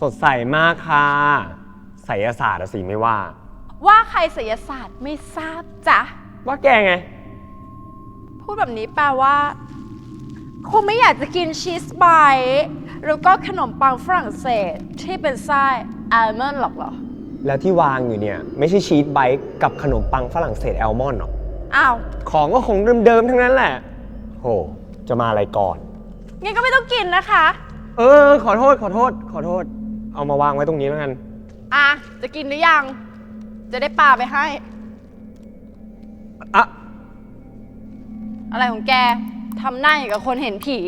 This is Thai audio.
สดใสมากค่ะไสยศาสตร์อะสิไม่ว่า ว่าใครศิลศาสตร์ไม่ทราบจ้ะ ว่าแกไง พูดแบบนี้แปลว่า คงไม่อยากจะกินชีสไบต์แล้วก็ขนมปังฝรั่งเศสที่เป็นไส้อัลมอนด์หรอกเหรอ แล้วที่วางอยู่เนี่ย ไม่ใช่ชีสไบต์กับขนมปังฝรั่งเศสแอลมอนด์หรอก อ้าว ของก็ของเดิมๆ ทั้งนั้นแหละ โห จะมาอะไรก่อน งั้นก็ไม่ต้องกินนะคะ เออ ขอโทษ ขอโทษ ขอโทษ เอามาวางไว้ตรงนี้แล้วกัน อะ จะกินหรือยัง จะได้ปาไปให้อะอะไรของแก ทำหน้าอย่างกับคนเห็นผี